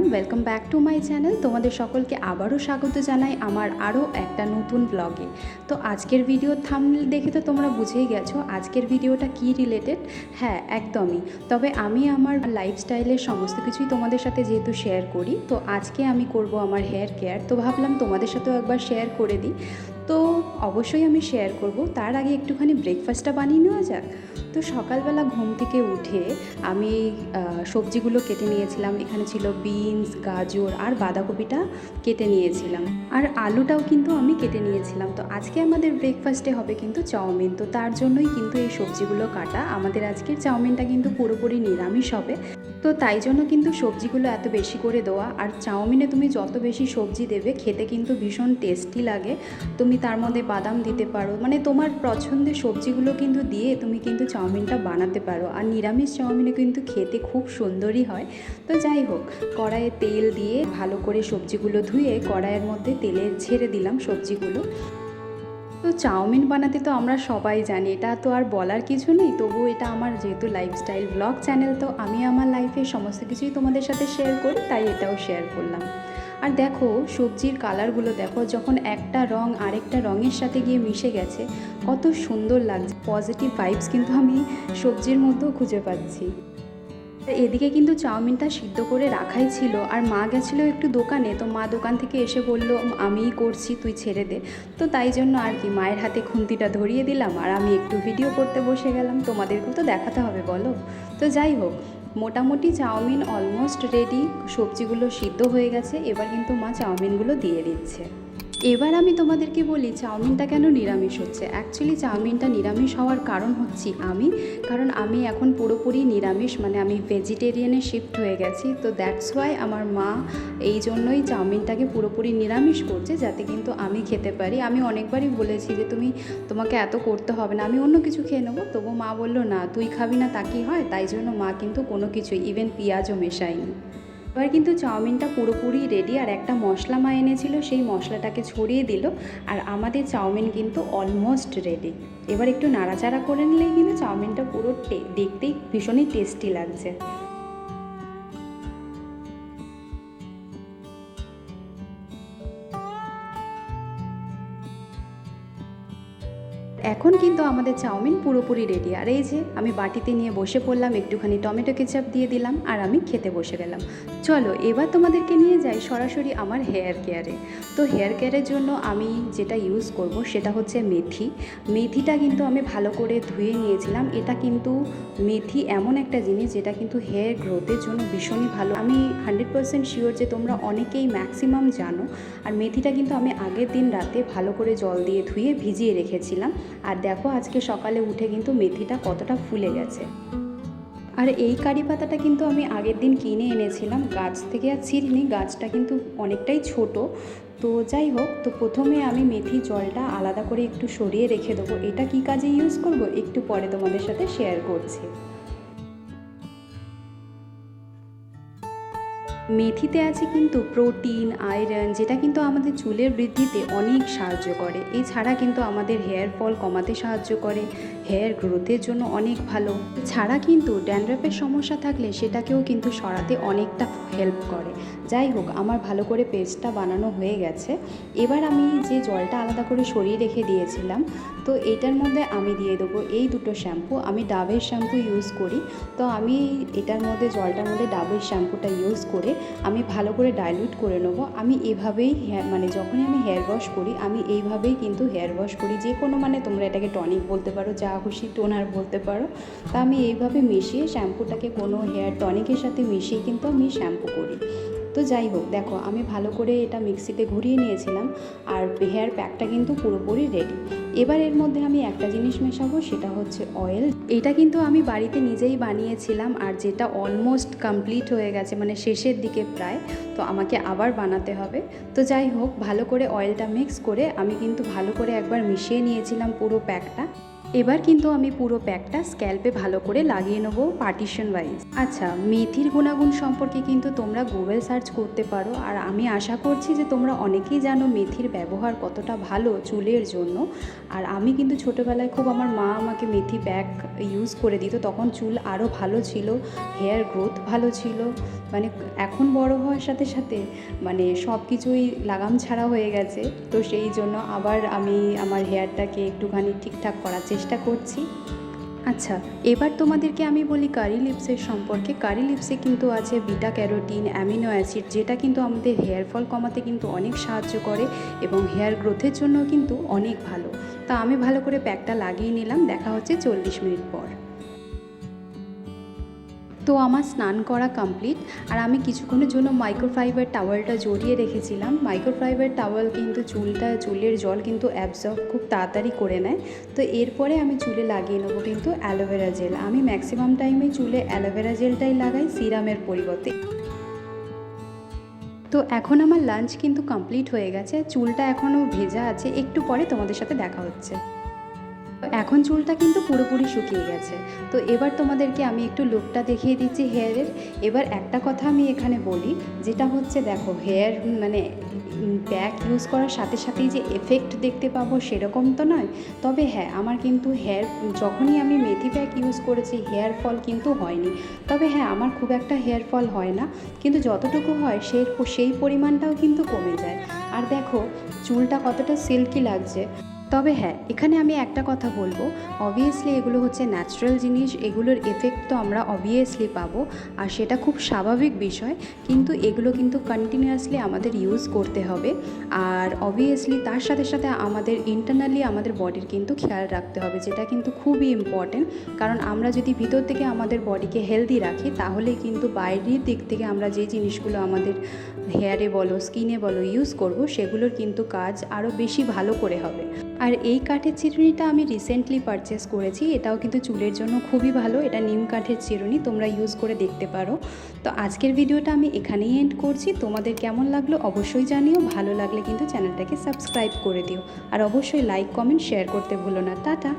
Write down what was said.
Everyone welcome back to my channel তোমাদের সকলকে আবারও স্বাগত জানাই আমার আরও একটা নতুন ব্লগে তো আজকের ভিডিও থামনেল দেখে তো তোমরা বুঝেই গেছো আজকের ভিডিওটা কি রিলেটেড হ্যাঁ একদমই। তবে আমি আমার লাইফস্টাইলের সমস্ত কিছুই তোমাদের সাথে যেহেতু শেয়ার করি, তো আজকে আমি করব আমার হেয়ার কেয়ার তো ভাবলাম তোমাদের সাথেও একবার শেয়ার করে দিই। তো অবশ্যই আমি শেয়ার করব। তার আগে একটুখানি ব্রেকফাস্টটা বানিয়ে নেওয়া যাক। তো সকালবেলা ঘুম থেকে উঠে আমি সবজিগুলো কেটে নিয়েছিলাম। এখানে ছিল বিনস গাজর আর বাঁধাকপিটা কেটে নিয়েছিলাম। আর আলুটাও কিন্তু আমি কেটে নিয়েছিলাম। তো আজকে আমাদের ব্রেকফাস্টে হবে কিন্তু চাউমিন। তো তার জন্যই কিন্তু এই সবজিগুলো কাটা। আমাদের আজকের চাউমিনটা কিন্তু পুরোপুরি নিরামিষ হবে। তো তাই জন্য কিন্তু সবজিগুলো এত বেশি করে দেওয়া। আর চাউমিনে তুমি যত বেশি সবজি দেবে, খেতে কিন্তু ভীষণ টেস্টি লাগে। তুমি তার মধ্যে বাদাম দিতে পারো। মানে তোমার পছন্দের সবজিগুলো কিন্তু দিয়ে তুমি কিন্তু চাউমিনটা বানাতে পারো। আর নিরামিষ চাউমিনে কিন্তু খেতে খুব সুন্দরই হয়। তো যাই হোক, কড়াইয়ে তেল দিয়ে ভালো করে সবজিগুলো ধুয়ে কড়াইয়ের মধ্যে তেলে ছেড়ে দিলাম সবজিগুলো। তো চাউমিন বানাতে তো আমরা সবাই জানি, এটা তো আর বলার কিছু নেই। তবুও এটা আমার যেহেতু লাইফস্টাইল ব্লগ চ্যানেল তো আমি আমার লাইফে সমস্ত কিছুই তোমাদের সাথে শেয়ার করি, তাই এটাও শেয়ার করলাম। আর দেখো, সবজির কালারগুলো দেখো, যখন একটা রং আরেকটা রঙের সাথে গিয়ে মিশে গেছে, কত সুন্দর লাগছে। পজিটিভ ভাইবস কিন্তু আমি সবজির মধ্যেও খুঁজে পাচ্ছি। এদিকে কিন্তু চাউমিনটা সিদ্ধ করে রাখাই ছিল আর মা গেছিল একটু দোকানে, তো মা দোকান থেকে এসে বলল, আমিই করছি, তুই ছেড়ে দে। তো তাই জন্য আর কি মায়ের হাতে খুন্তিটা ধরিয়ে দিলাম আর আমি একটু ভিডিও করতে বসে গেলাম। তোমাদেরকেও তো দেখাতে হবে, বলো? তো যাই হোক, মোটামুটি চাউমিন অলমোস্ট রেডি সবজিগুলো সিদ্ধ হয়ে গেছে, এবার কিন্তু মা চাউমিনগুলো দিয়ে দিচ্ছে। এবার আমি তোমাদেরকে বলি, চাউমিনটা কেন নিরামিষ হচ্ছে? অ্যাকচুয়ালি চাউমিনটা নিরামিষ হওয়ার কারণ হচ্ছি আমি, কারণ আমি এখন পুরোপুরি নিরামিষ মানে আমি ভেজিটেরিয়ানে শিফট হয়ে গেছি। তো দ্যাটস ওয়াই আমার মা এই জন্যই চাউমিনটাকে পুরোপুরি নিরামিষ করছে, যাতে কিন্তু আমি খেতে পারি। আমি অনেকবারই বলেছি যে, তুমি, তোমাকে এত করতে হবে না, আমি অন্য কিছু খেয়ে নেব। তবু মা বলল, না, তুই খাবি না, তা কি হয়? তাই জন্য মা কিন্তু কোনো কিছুই ইভেন পেঁয়াজও মেশায়নি। এবার কিন্তু চাউমিনটা পুরোপুরি রেডি আর একটা মশলা মা এনেছিল, সেই মশলাটাকে ছড়িয়ে দিল আর আমাদের চাউমিন কিন্তু অলমোস্ট রেডি এবার একটু নাড়াচাড়া করে নিলেই কিন্তু চাউমিনটা পুরো দেখতেই ভীষণই টেস্টি লাগছে। এখন কিন্তু আমাদের চাউমিন পুরোপুরি রেডি আর এই যে, আমি বাটিতে নিয়ে বসে পড়লাম, একটুখানি টমেটো কেচাপ দিয়ে দিলাম, আর আমি খেতে বসে গেলাম। চলো, এবার তোমাদেরকে নিয়ে যাই সরাসরি আমার হেয়ার কেয়ারে তো হেয়ার কেয়ারের জন্য আমি যেটা ইউজ করব, সেটা হচ্ছে মেথি। মেথিটা কিন্তু আমি ভালো করে ধুয়ে নিয়েছিলাম। এটা কিন্তু মেথি এমন একটা জিনিস, যেটা কিন্তু হেয়ার গ্রোথের জন্য ভীষণই ভালো। আমি হান্ড্রেড পারসেন্ট শিওর যে তোমরা অনেকেই ম্যাক্সিমাম জানো। আর মেথিটা কিন্তু আমি আগের দিন রাতে ভালো করে জল দিয়ে ধুয়ে ভিজিয়ে রেখেছিলাম। আর দেখো আজকে সকালে উঠে কিন্তু মেথিটা কতটা ফুলে গেছে। আর এই কারি পাতাটা কিন্তু আমি আগের দিন কিনে এনেছিলাম, গাছ থেকে আর ছিঁড়িনি, গাছটা কিন্তু অনেকটাই ছোট। তো যাই হোক, তো প্রথমে আমি মেথি জলটা আলাদা করে একটু সরিয়ে রেখে দেবো। এটা কি কাজে ইউজ করব? একটু পরে তোমাদের সাথে শেয়ার করছি। মেথিতে আছে কিন্তু প্রোটিন, আয়রন, যেটা কিন্তু আমাদের চুলের বৃদ্ধিতে অনেক সাহায্য করে। এছাড়া কিন্তু আমাদের হেয়ার ফল কমাতে সাহায্য করে, হেয়ার গ্রোথের জন্য অনেক ভালো। ছাড়া কিন্তু ড্যান্ড্রাফের সমস্যা থাকলে সেটাকেও কিন্তু সরাতে অনেকটা হেল্প করে। যাই হোক, আমার ভালো করে পেস্টটা বানানো হয়ে গেছে। এবার আমি যে জলটা আলাদা করে সরিয়ে রেখে দিয়েছিলাম, তো এটার মধ্যে আমি দিয়ে দেবো এই দুটো শ্যাম্পু। আমি ডাবের শ্যাম্পু ইউজ করি, তো আমি এটার মধ্যে, জলটার মধ্যে ডাবের শ্যাম্পুটা ইউজ করে আমি ভালো করে ডাইলুট করে নেব। আমি এভাবেই মানে যখনই আমি হেয়ার ওয়াশ করি, আমি এইভাবেই কিন্তু হেয়ার ওয়াশ করি। যে কোনো মানে তোমরা এটাকে টনিক বলতে পারো, যা খুশি টোনার বলতে পারো। তা আমি এইভাবে মিশিয়ে শ্যাম্পুটাকে কোনো হেয়ার টনিকের সাথে মিশিয়ে কিন্তু আমি শ্যাম্পু করি। তো যাই হোক, দেখো আমি ভালো করে এটা মিক্সিতে ঘুরিয়ে নিয়েছিলাম আর হেয়ার প্যাকটা কিন্তু পুরোপুরি রেডি এবার এর মধ্যে আমি একটা জিনিস মেশাবো, সেটা হচ্ছে অয়েল এটা কিন্তু আমি বাড়িতে নিজেই বানিয়েছিলাম আর যেটা অলমোস্ট কমপ্লিট হয়ে গেছে মানে শেষের দিকে প্রায়, তো আমাকে আবার বানাতে হবে। তো যাই হোক, ভালো করে অয়েলটা মিক্স করে আমি কিন্তু ভালো করে একবার মিশিয়ে নিয়েছিলাম পুরো প্যাকটা। এবার কিন্তু আমি পুরো প্যাকটা স্ক্যাল্পে ভালো করে লাগিয়ে নেব পার্টিশন ওয়াইজ আচ্ছা মেথির গুণাগুণ সম্পর্কে কিন্তু তোমরা গুগল সার্চ করতে পারো, আর আমি আশা করছি যে তোমরা অনেকেই জানো মেথির ব্যবহার কতটা ভালো চুলের জন্য। আর আমি কিন্তু ছোটোবেলায় খুব আমার মা আমাকে মেথি প্যাক ইউজ করে দিত, তখন চুল আরও ভালো ছিল হেয়ার গ্রোথ ভালো ছিল। মানে এখন বড় হওয়ার সাথে সাথে মানে সব কিছুই লাগাম ছাড়া হয়ে গেছে। তো সেই জন্য আবার আমি আমার হেয়ারটাকে একটুখানি ঠিকঠাক করার চেষ্টা করছি। আচ্ছা এবার তোমাদেরকে আমি বলি কারি লিপসের সম্পর্কে। কারি লিপসে কিন্তু আছে বিটা ক্যারোটিন অ্যামিনো অ্যাসিড যেটা কিন্তু আমাদের হেয়ার ফল কমাতে কিন্তু অনেক সাহায্য করে এবং হেয়ার গ্রোথের জন্য কিন্তু অনেক ভালো। তা আমি ভালো করে প্যাকটা লাগিয়ে নিলাম, দেখা হচ্ছে চল্লিশ মিনিট পর। তো আমার স্নান করা কমপ্লিট আর আমি কিছুক্ষণের জন্য মাইক্রোফাইবার টাওয়েলটা জড়িয়ে রেখেছিলাম। মাইক্রোফাইবার টাওয়েল কিন্তু চুলটা, চুলের জল কিন্তু অ্যাবজর্ব খুব তাড়াতাড়ি করে নেয়। তো এরপরে আমি চুলে লাগিয়ে নেব কিন্তু অ্যালোভেরা জেল আমি ম্যাক্সিমাম টাইমে চুলে অ্যালোভেরা জেলটাই লাগাই সিরামের পরিবর্তে। তো এখন আমার লাঞ্চ কিন্তু কমপ্লিট হয়ে গেছে। চুলটা এখনও ভেজা আছে। একটু পরে তোমাদের সাথে দেখা হচ্ছে। এখন চুলটা কিন্তু পুরোপুরি শুকিয়ে গেছে। তো এবার তোমাদেরকে আমি একটু লুকটা দেখিয়ে দিচ্ছি হেয়ারের এবার একটা কথা আমি এখানে বলি, যেটা হচ্ছে দেখো হেয়ার মানে প্যাক ইউজ করার সাথে সাথেই যে এফেক্ট দেখতে পাবো সেরকম তো নয়। তবে হ্যাঁ আমার কিন্তু হেয়ার যখনই আমি মেথি প্যাক ইউজ করেছি হেয়ার ফল কিন্তু হয়নি। তবে হ্যাঁ আমার খুব একটা হেয়ার ফল হয় না। কিন্তু যতটুকু হয়, সেই সেই পরিমাণটাও কিন্তু কমে যায়। আর দেখো, চুলটা কতটা সিল্কি লাগছে। তবে হ্যাঁ এখানে আমি একটা কথা বলব। অবভিয়াসলি এগুলো হচ্ছে ন্যাচারাল জিনিস, এগুলোর এফেক্ট তো আমরা অবভিয়াসলি পাবো, আর সেটা খুব স্বাভাবিক বিষয়, কিন্তু এগুলো কিন্তু কন্টিনিউয়াসলি আমাদের ইউজ করতে হবে। আর অবভিয়াসলি তার সাথে সাথে আমাদের ইন্টারনালি আমাদের বডির কিন্তু খেয়াল রাখতে হবে, যেটা কিন্তু খুবই ইম্পর্টেন্ট কারণ আমরা যদি ভিতর থেকে আমাদের বডিকে হেলদি রাখি তাহলে কিন্তু বাইরের দিক থেকে আমরা যে জিনিসগুলো আমাদের হেয়ারে বলো, স্কিনে বলো ইউজ করব, সেগুলোর কিন্তু কাজ আরও বেশি ভালো করে হবে। আর এই কাঠের চিরুনিটা আমি রিসেন্টলি পারচেস করেছি, এটাও কিন্তু চুলের জন্য খুবই ভালো, এটা নিম কাঠের চিরুনি, তোমরা ইউজ করে দেখতে পারো। তো আজকের ভিডিওটা আমি এখানেই এন্ড করছি, তোমাদের কেমন লাগল অবশ্যই জানিও, ভালো লাগলে কিন্তু চ্যানেলটাকে সাবস্ক্রাইব করে দিও। আর অবশ্যই লাইক কমেন্ট শেয়ার করতে ভুলো না। টাটা!